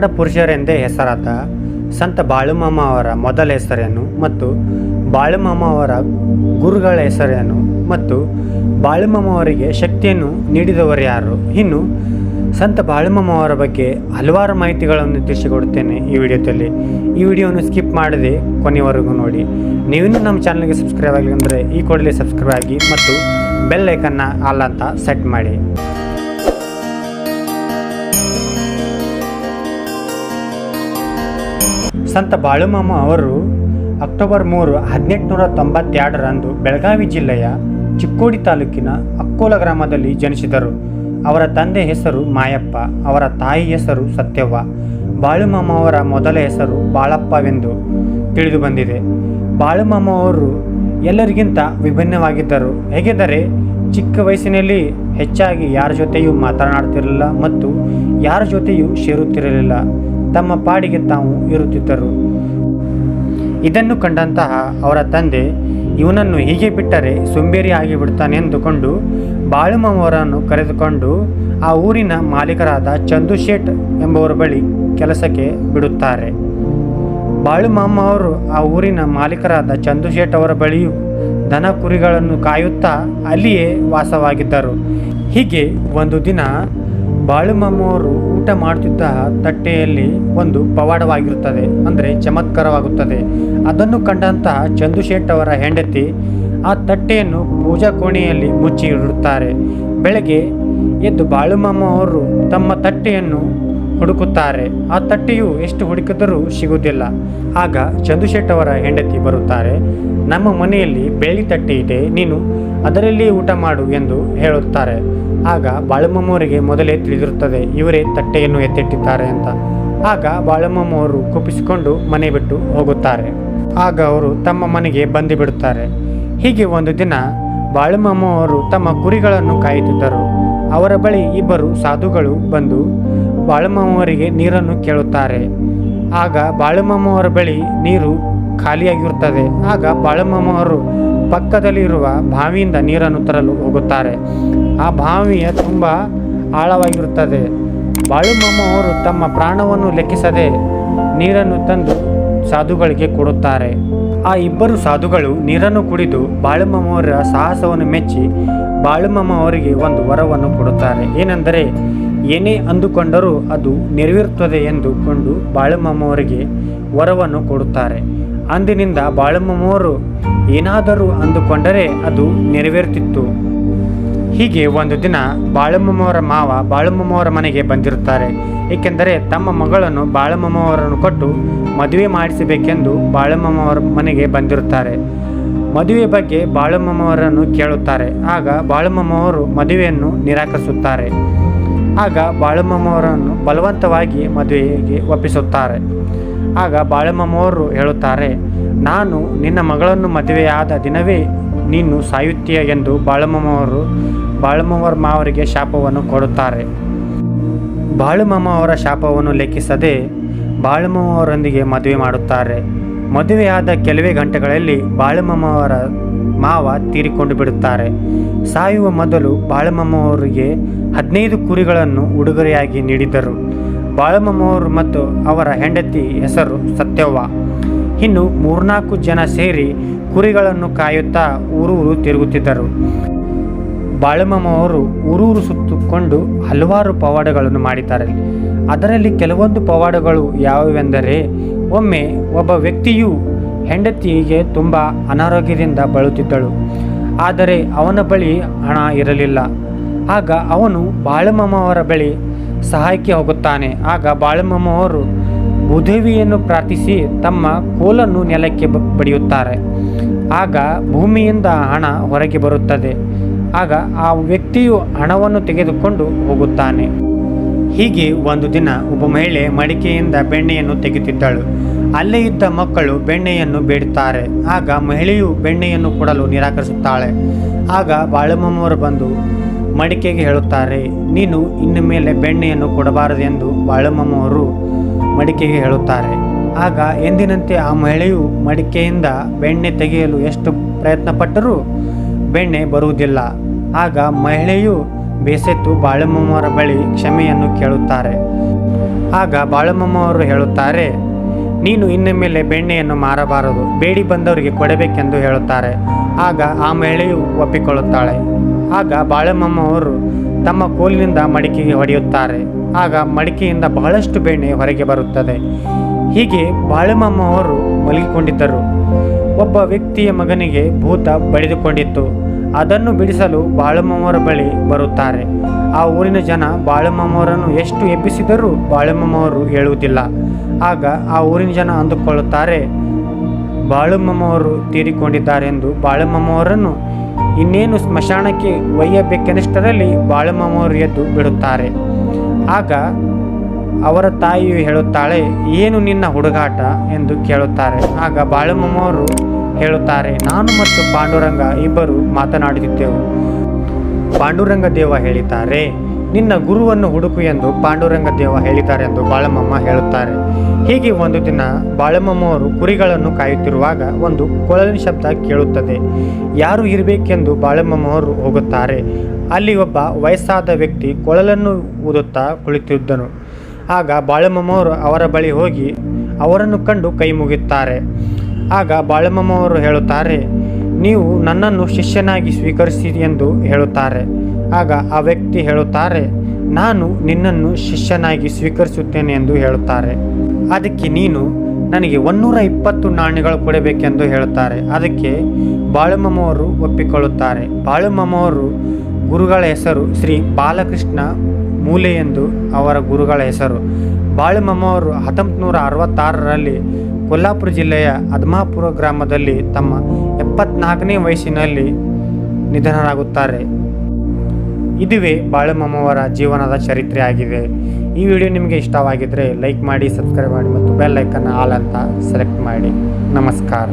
ಪವಾಡ ಪುರುಷರೆಂದೇ ಹೆಸರಾದ ಸಂತ ಬಾಳುಮಾಮ ಅವರ ಮೊದಲ ಹೆಸರೇನು ಮತ್ತು ಬಾಳುಮಾಮ ಅವರ ಗುರುಗಳ ಹೆಸರೇನು ಮತ್ತು ಬಾಳುಮಾಮ ಅವರಿಗೆ ಶಕ್ತಿಯನ್ನು ನೀಡಿದವರು ಯಾರು? ಇನ್ನು ಸಂತ ಬಾಳುಮಾಮ ಅವರ ಬಗ್ಗೆ ಹಲವಾರು ಮಾಹಿತಿಗಳನ್ನು ತಿಳಿಸಿಕೊಡುತ್ತೇನೆ ಈ ವಿಡಿಯೋದಲ್ಲಿ. ಈ ವಿಡಿಯೋವನ್ನು ಸ್ಕಿಪ್ ಮಾಡದೆ ಕೊನೆಯವರೆಗೂ ನೋಡಿ. ನೀವಿನ್ನೂ ನಮ್ಮ ಚಾನಲ್ಗೆ ಸಬ್ಸ್ಕ್ರೈಬ್ ಆಗಲಿ ಅಂದರೆ ಈ ಕೂಡಲೇ ಸಬ್ಸ್ಕ್ರೈಬ್ ಆಗಿ ಮತ್ತು ಬೆಲ್ ಐಕನ್ನ ಆಲ್ ಅಂತ ಸೆಟ್ ಮಾಡಿ. ಸಂತ ಬಾಳುಮಾಮ ಅವರು ಅಕ್ಟೋಬರ್ ಮೂರು, ಹದಿನೆಂಟುನೂರ ತೊಂಬತ್ತೆರಡರಂದು ಬೆಳಗಾವಿ ಜಿಲ್ಲೆಯ ಚಿಕ್ಕೋಡಿ ತಾಲೂಕಿನ ಅಕ್ಕೋಲ ಗ್ರಾಮದಲ್ಲಿ ಜನಿಸಿದರು. ಅವರ ತಂದೆ ಹೆಸರು ಮಾಯಪ್ಪ, ಅವರ ತಾಯಿ ಹೆಸರು ಸತ್ಯವ್ವ, ಬಾಳುಮಾಮ ಅವರ ಮೊದಲ ಹೆಸರು ಬಾಳಪ್ಪವೆಂದು ತಿಳಿದು ಬಂದಿದೆ ಬಾಳುಮಾಮ ಅವರು ಎಲ್ಲರಿಗಿಂತ ವಿಭಿನ್ನವಾಗಿದ್ದರು. ಹೇಗೆಂದರೆ, ಚಿಕ್ಕ ವಯಸ್ಸಿನಲ್ಲಿ ಹೆಚ್ಚಾಗಿ ಯಾರ ಜೊತೆಯೂ ಮಾತನಾಡುತ್ತಿರಲಿಲ್ಲ ಮತ್ತು ಯಾರ ಜೊತೆಯೂ ಸೇರುತ್ತಿರಲಿಲ್ಲ. ತಮ್ಮ ಪಾಡಿಗೆ ತಾವು ಇರುತ್ತಿದ್ದರು. ಇದನ್ನು ಕಂಡಂತಹ ಅವರ ತಂದೆ ಇವನನ್ನು ಹೀಗೆ ಬಿಟ್ಟರೆ ಸುಂಬೇರಿ ಆಗಿಬಿಡ್ತಾನೆ ಎಂದುಕೊಂಡು ಬಾಳುಮವರನ್ನು ಕರೆದುಕೊಂಡು ಆ ಊರಿನ ಮಾಲೀಕರಾದ ಚಂದು ಶೇಟ್ ಎಂಬುವರ ಬಳಿ ಕೆಲಸಕ್ಕೆ ಬಿಡುತ್ತಾರೆ. ಬಾಳುಮಾಮ ಅವರು ಆ ಊರಿನ ಮಾಲೀಕರಾದ ಚಂದು ಶೇಟ್ ಅವರ ಬಳಿಯೂ ದನ ಕುರಿಗಳನ್ನು ಕಾಯುತ್ತಾ ಅಲ್ಲಿಯೇ ವಾಸವಾಗಿದ್ದರು. ಹೀಗೆ ಒಂದು ದಿನ ಬಾಳುಮಾಮವರು ಊಟ ಮಾಡುತ್ತಿದ್ದ ತಟ್ಟೆಯಲ್ಲಿ ಒಂದು ಪವಾಡವಾಗಿರುತ್ತದೆ, ಅಂದರೆ ಚಮತ್ಕಾರವಾಗುತ್ತದೆ. ಅದನ್ನು ಕಂಡಂತಹ ಚಂದುಶೇಟ್ ಅವರ ಹೆಂಡತಿ ಆ ತಟ್ಟೆಯನ್ನು ಪೂಜಾ ಕೋಣೆಯಲ್ಲಿ ಮುಚ್ಚಿ ಇಡುತ್ತಾರೆ. ಬೆಳಗ್ಗೆ ಎದ್ದು ಬಾಳುಮಾಮ ಅವರು ತಮ್ಮ ತಟ್ಟೆಯನ್ನು ಹುಡುಕುತ್ತಾರೆ. ಆ ತಟ್ಟೆಯು ಎಷ್ಟು ಹುಡುಕಿದರೂ ಸಿಗುವುದಿಲ್ಲ. ಆಗ ಚಂದುಶೆಟ್ ಅವರ ಹೆಂಡತಿ ಬರುತ್ತಾರೆ, ನಮ್ಮ ಮನೆಯಲ್ಲಿ ಬೆಳ್ಳಿ ತಟ್ಟೆ ಇದೆ, ನೀನು ಅದರಲ್ಲಿ ಊಟ ಮಾಡು ಎಂದು ಹೇಳುತ್ತಾರೆ. ಆಗ ಬಾಳಮ್ಮವರಿಗೆ ಮೊದಲೇ ತಿಳಿದಿರುತ್ತದೆ, ಇವರೇ ತಟ್ಟೆಯನ್ನು ಎತ್ತಿಟ್ಟಿದ್ದಾರೆ ಅಂತ. ಆಗ ಬಾಳಮ್ಮಮ್ಮವರು ಕುಪ್ಪಿಸಿಕೊಂಡು ಮನೆ ಬಿಟ್ಟು ಹೋಗುತ್ತಾರೆ. ಆಗ ಅವರು ತಮ್ಮ ಮನೆಗೆ ಬಂದು ಬಿಡುತ್ತಾರೆ. ಹೀಗೆ ಒಂದು ದಿನ ಬಾಳಮ್ಮಮ್ಮವರು ತಮ್ಮ ಕುರಿಗಳನ್ನು ಕಾಯುತ್ತಿದ್ದರು. ಅವರ ಬಳಿ ಇಬ್ಬರು ಸಾಧುಗಳು ಬಂದು ಬಾಳುಮಮ್ಮವರಿಗೆ ನೀರನ್ನು ಕೇಳುತ್ತಾರೆ. ಆಗ ಬಾಳುಮಾಮವರ ಬಳಿ ನೀರು ಖಾಲಿಯಾಗಿರುತ್ತದೆ. ಆಗ ಬಾಳುಮಾಮವರು ಪಕ್ಕದಲ್ಲಿರುವ ಬಾವಿಯಿಂದ ನೀರನ್ನು ತರಲು ಹೋಗುತ್ತಾರೆ. ಆ ಬಾವಿಯ ತುಂಬ ಆಳವಾಗಿರುತ್ತದೆ. ಬಾಳುಮಾಮವರು ತಮ್ಮ ಪ್ರಾಣವನ್ನು ಲೆಕ್ಕಿಸದೆ ನೀರನ್ನು ತಂದು ಸಾಧುಗಳಿಗೆ ಕೊಡುತ್ತಾರೆ. ಆ ಇಬ್ಬರು ಸಾಧುಗಳು ನೀರನ್ನು ಕುಡಿದು ಬಾಳುಮಾಮವರ ಸಾಹಸವನ್ನು ಮೆಚ್ಚಿ ಅವರಿಗೆ ಒಂದು ವರವನ್ನು ಕೊಡುತ್ತಾರೆ. ಏನೆಂದರೆ ಏನೇ ಅಂದುಕೊಂಡರೂ ಅದು ನೆರವೇರುತ್ತದೆ ಎಂದುಕೊಂಡು ಬಾಳಮ್ಮವರಿಗೆ ವರವನ್ನು ಕೊಡುತ್ತಾರೆ. ಅಂದಿನಿಂದ ಬಾಳಮ್ಮವರು ಏನಾದರೂ ಅಂದುಕೊಂಡರೆ ಅದು ನೆರವೇರುತ್ತಿತ್ತು ಹೀಗೆ ಒಂದು ದಿನ ಬಾಳಮ್ಮವರ ಮಾವ ಬಾಳಮ್ಮವರ ಮನೆಗೆ ಬಂದಿರುತ್ತಾರೆ. ಏಕೆಂದರೆ ತಮ್ಮ ಮಗಳನ್ನು ಬಾಳಮ್ಮವರನ್ನು ಕೊಟ್ಟು ಮದುವೆ ಮಾಡಿಸಬೇಕೆಂದು ಬಾಳಮ್ಮವರ ಮನೆಗೆ ಬಂದಿರುತ್ತಾರೆ. ಮದುವೆ ಬಗ್ಗೆ ಬಾಳಮ್ಮವರನ್ನು ಕೇಳುತ್ತಾರೆ. ಆಗ ಬಾಳಮ್ಮವರು ಮದುವೆಯನ್ನು ನಿರಾಕರಿಸುತ್ತಾರೆ. ಆಗ ಬಾಳಮ್ಮಮ್ಮವರನ್ನು ಬಲವಂತವಾಗಿ ಮದುವೆಗೆ ಒಪ್ಪಿಸುತ್ತಾರೆ. ಆಗ ಬಾಳಮ್ಮಮ್ಮವರು ಹೇಳುತ್ತಾರೆ, ನಾನು ನಿನ್ನ ಮಗಳನ್ನು ಮದುವೆಯಾದ ದಿನವೇ ನೀನು ಸಾಯುತ್ತೀಯ ಎಂದು ಬಾಳಮ್ಮಮ್ಮವರು ಬಾಳಮ್ಮವರ ಮಾವರಿಗೆ ಶಾಪವನ್ನು ಕೊಡುತ್ತಾರೆ. ಬಾಳುಮಮ್ಮ ಅವರ ಶಾಪವನ್ನು ಲೆಕ್ಕಿಸದೆ ಬಾಳುಮಮ್ಮವರೊಂದಿಗೆ ಮದುವೆ ಮಾಡುತ್ತಾರೆ. ಮದುವೆಯಾದ ಕೆಲವೇ ಗಂಟೆಗಳಲ್ಲಿ ಬಾಳುಮಮ್ಮ ಅವರ ಮಾವ ತೀರಿಕೊಂಡು ಬಿಡುತ್ತಾರೆ. ಸಾಯುವ ಮೊದಲು ಬಾಳಮ್ಮವರಿಗೆ ಹದಿನೈದು ಕುರಿಗಳನ್ನು ಉಡುಗೊರೆಯಾಗಿ ನೀಡಿದ್ದರು ಬಾಳಮ್ಮವರು ಮತ್ತು ಅವರ ಹೆಂಡತಿ ಹೆಸರು ಸತ್ಯವ್ವ. ಇನ್ನು ಮೂರ್ನಾಲ್ಕು ಜನ ಸೇರಿ ಕುರಿಗಳನ್ನು ಕಾಯುತ್ತಾ ಊರೂರು ತಿರುಗುತ್ತಿದ್ದರು. ಬಾಳಮ್ಮವರು ಊರೂರು ಸುತ್ತುಕೊಂಡು ಹಲವಾರು ಪವಾಡಗಳನ್ನು ಮಾಡಿದ್ದಾರೆ. ಅದರಲ್ಲಿ ಕೆಲವೊಂದು ಪವಾಡಗಳು ಯಾವುವೆಂದರೆ, ಒಮ್ಮೆ ಒಬ್ಬ ವ್ಯಕ್ತಿಯು ಹೆಂಡತಿಗೆ ತುಂಬ ಅನಾರೋಗ್ಯದಿಂದ ಬಳಲುತ್ತಿದ್ದಳು. ಆದರೆ ಅವನ ಬಳಿ ಹಣ ಇರಲಿಲ್ಲ. ಆಗ ಅವನು ಬಾಳುಮಮ್ಮ ಅವರ ಬಳಿ ಸಹಾಯಕ್ಕೆ ಹೋಗುತ್ತಾನೆ. ಆಗ ಬಾಳುಮಮ್ಮ ಅವರು ಭೂದೇವಿಯನ್ನು ಪ್ರಾರ್ಥಿಸಿ ತಮ್ಮ ಕೋಲನ್ನು ನೆಲಕ್ಕೆ ಬಡಿಯುತ್ತಾರೆ. ಆಗ ಭೂಮಿಯಿಂದ ಹಣ ಹೊರಗೆ ಬರುತ್ತದೆ. ಆಗ ಆ ವ್ಯಕ್ತಿಯು ಹಣವನ್ನು ತೆಗೆದುಕೊಂಡು ಹೋಗುತ್ತಾನೆ. ಹೀಗೆ ಒಂದು ದಿನ ಒಬ್ಬ ಮಹಿಳೆ ಮಡಿಕೆಯಿಂದ ಬೆಣ್ಣೆಯನ್ನು ತೆಗೆಯುತ್ತಿದ್ದಳು. ಅಲ್ಲೇ ಇದ್ದ ಮಕ್ಕಳು ಬೆಣ್ಣೆಯನ್ನು ಬೇಡುತ್ತಾರೆ. ಆಗ ಮಹಿಳೆಯು ಬೆಣ್ಣೆಯನ್ನು ಕೊಡಲು ನಿರಾಕರಿಸುತ್ತಾಳೆ. ಆಗ ಬಾಳುಮಮ್ಮವರು ಬಂದು ಮಡಿಕೆಗೆ ಹೇಳುತ್ತಾರೆ, ನೀನು ಇನ್ನು ಮೇಲೆ ಬೆಣ್ಣೆಯನ್ನು ಕೊಡಬಾರದು ಎಂದು ಬಾಳುಮಮ್ಮವರು ಮಡಿಕೆಗೆ ಹೇಳುತ್ತಾರೆ. ಆಗ ಎಂದಿನಂತೆ ಆ ಮಹಿಳೆಯು ಮಡಿಕೆಯಿಂದ ಬೆಣ್ಣೆ ತೆಗೆಯಲು ಎಷ್ಟು ಪ್ರಯತ್ನಪಟ್ಟರೂ ಬೆಣ್ಣೆ ಬರುವುದಿಲ್ಲ. ಆಗ ಮಹಿಳೆಯು ಬೇಸೆತ್ತು ಬಾಳುಮಮ್ಮವರ ಬಳಿ ಕ್ಷಮೆಯನ್ನು ಕೇಳುತ್ತಾರೆ. ಆಗ ಬಾಳಮಮ್ಮ ಅವರು ಹೇಳುತ್ತಾರೆ ನೀನು ಇನ್ನು ಮೇಲೆ ಬೆಣ್ಣೆಯನ್ನು ಮಾರಬಾರದು. ಬೇಡಿ ಬಂದವರಿಗೆ ಕೊಡಬೇಕೆಂದು ಹೇಳುತ್ತಾರೆ. ಆಗ ಆ ಮಹಿಳೆಯು ಒಪ್ಪಿಕೊಳ್ಳುತ್ತಾಳೆ. ಆಗ ಬಾಳೆಮ್ಮವರು ತಮ್ಮ ಕೋಲಿನಿಂದ ಮಡಿಕೆಗೆ ಹೊಡೆಯುತ್ತಾರೆ. ಆಗ ಮಡಿಕೆಯಿಂದ ಬಹಳಷ್ಟು ಬೆಣ್ಣೆ ಹೊರಗೆ ಬರುತ್ತದೆ. ಹೀಗೆ ಬಾಳೆಮ್ಮವರು ಮಲಗಿಕೊಂಡಿದ್ದರು. ಒಬ್ಬ ವ್ಯಕ್ತಿಯ ಮಗನಿಗೆ ಭೂತ ಬಡಿದುಕೊಂಡಿತ್ತು. ಅದನ್ನು ಬಿಡಿಸಲು ಬಾಳಮ್ಮವರ ಬಳಿ ಬರುತ್ತಾರೆ. ಆ ಊರಿನ ಜನ ಬಾಳಮ್ಮವರನ್ನು ಎಷ್ಟು ಎಬ್ಬಿಸಿದರೂ ಬಾಳಮ್ಮವರು ಹೇಳುವುದಿಲ್ಲ. ಆಗ ಆ ಊರಿನ ಜನ ಅಂದುಕೊಳ್ಳುತ್ತಾರೆ ಬಾಳಮ್ಮವರು ತೀರಿಕೊಂಡಿದ್ದಾರೆಂದು. ಬಾಳುಮ್ಮಮ್ಮವರನ್ನು ಇನ್ನೇನು ಸ್ಮಶಾನಕ್ಕೆ ಒಯ್ಯಬೇಕೆನಿಷ್ಟರಲ್ಲಿ ಬಾಳಮ್ಮವರು ಎದ್ದು ಬಿಡುತ್ತಾರೆ. ಆಗ ಅವರ ತಾಯಿಯು ಹೇಳುತ್ತಾಳೆ, ಏನು ನಿನ್ನ ಹುಡುಗಾಟ? ಎಂದು ಕೇಳುತ್ತಾರೆ. ಆಗ ಬಾಳುಮ್ಮಮ್ಮವರು ಹೇಳುತ್ತಾರೆ, ನಾನು ಮತ್ತು ಪಾಂಡುರಂಗ ಇಬ್ಬರು ಮಾತನಾಡುತ್ತಿದ್ದೆವು. ಪಾಂಡುರಂಗ ದೇವ ಹೇಳಿದ್ದಾರೆ ನಿನ್ನ ಗುರುವನ್ನು ಹುಡುಕು ಎಂದು ಪಾಂಡುರಂಗ ದೇವ ಹೇಳಿದ್ದಾರೆ ಎಂದು ಬಾಳಮಮ್ಮ ಹೇಳುತ್ತಾರೆ. ಹೀಗೆ ಒಂದು ದಿನ ಬಾಳಮಮ್ಮವರು ಕುರಿಗಳನ್ನು ಕಾಯುತ್ತಿರುವಾಗ ಒಂದು ಕೊಳಲಿನ ಶಬ್ದ ಕೇಳುತ್ತದೆ. ಯಾರು ಇರಬೇಕೆಂದು ಅವರು ಹೋಗುತ್ತಾರೆ. ಅಲ್ಲಿ ಒಬ್ಬ ವಯಸ್ಸಾದ ವ್ಯಕ್ತಿ ಕೊಳಲನ್ನು ಊದುತ್ತಾ ಕುಳಿತಿದ್ದನು. ಆಗ ಬಾಳಮಮ್ಮವರು ಅವರ ಬಳಿ ಹೋಗಿ ಅವರನ್ನು ಕಂಡು ಕೈ ಮುಗಿಯುತ್ತಾರೆ. ಆಗ ಬಾಳಮಮ್ಮವರು ಹೇಳುತ್ತಾರೆ ನೀವು ನನ್ನನ್ನು ಶಿಷ್ಯನಾಗಿ ಸ್ವೀಕರಿಸಿರಿ ಎಂದು ಹೇಳುತ್ತಾರೆ. ಆಗ ಆ ವ್ಯಕ್ತಿ ಹೇಳುತ್ತಾರೆ, ನಾನು ನಿನ್ನನ್ನು ಶಿಷ್ಯನಾಗಿ ಸ್ವೀಕರಿಸುತ್ತೇನೆ ಎಂದು ಹೇಳುತ್ತಾರೆ. ಅದಕ್ಕೆ ನೀನು ನನಗೆ ಒನ್ನೂರ ಇಪ್ಪತ್ತು ನಾಣ್ಯಗಳು ಕೊಡಬೇಕೆಂದು ಹೇಳುತ್ತಾರೆ. ಅದಕ್ಕೆ ಬಾಳುಮಮ್ಮವರು ಒಪ್ಪಿಕೊಳ್ಳುತ್ತಾರೆ. ಬಾಳುಮಮ್ಮವರು ಗುರುಗಳ ಹೆಸರು ಶ್ರೀ ಬಾಲಕೃಷ್ಣ ಮೂಲೆ ಎಂದು ಅವರ ಗುರುಗಳ ಹೆಸರು. ಬಾಳುಮಮ್ಮವರು ಹತ್ತೊಂಬತ್ತು ನೂರ ಅರವತ್ತಾರರಲ್ಲಿ ಕೊಲ್ಲಾಪುರ ಜಿಲ್ಲೆಯ ಅದ್ಮಾಪುರ ಗ್ರಾಮದಲ್ಲಿ ತಮ್ಮ ಎಪ್ಪತ್ನಾಲ್ಕನೇ ವಯಸ್ಸಿನಲ್ಲಿ ನಿಧನರಾಗುತ್ತಾರೆ. ಇದುವೇ ಬಾಳೆಮ್ಮವರ ಜೀವನದ ಚರಿತ್ರೆ ಆಗಿದೆ. ಈ ವಿಡಿಯೋ ನಿಮಗೆ ಇಷ್ಟವಾಗಿದ್ದರೆ ಲೈಕ್ ಮಾಡಿ, ಸಬ್ಸ್ಕ್ರೈಬ್ ಮಾಡಿ ಮತ್ತು ಬೆಲ್ ಐಕನ್ ಆಲ್ ಅಂತ ಸೆಲೆಕ್ಟ್ ಮಾಡಿ. ನಮಸ್ಕಾರ.